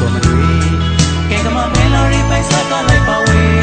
စောမတွေ့ကဲကမမဲလော်ရီပိုက်ဆက်ကလိုက်ပါဝေး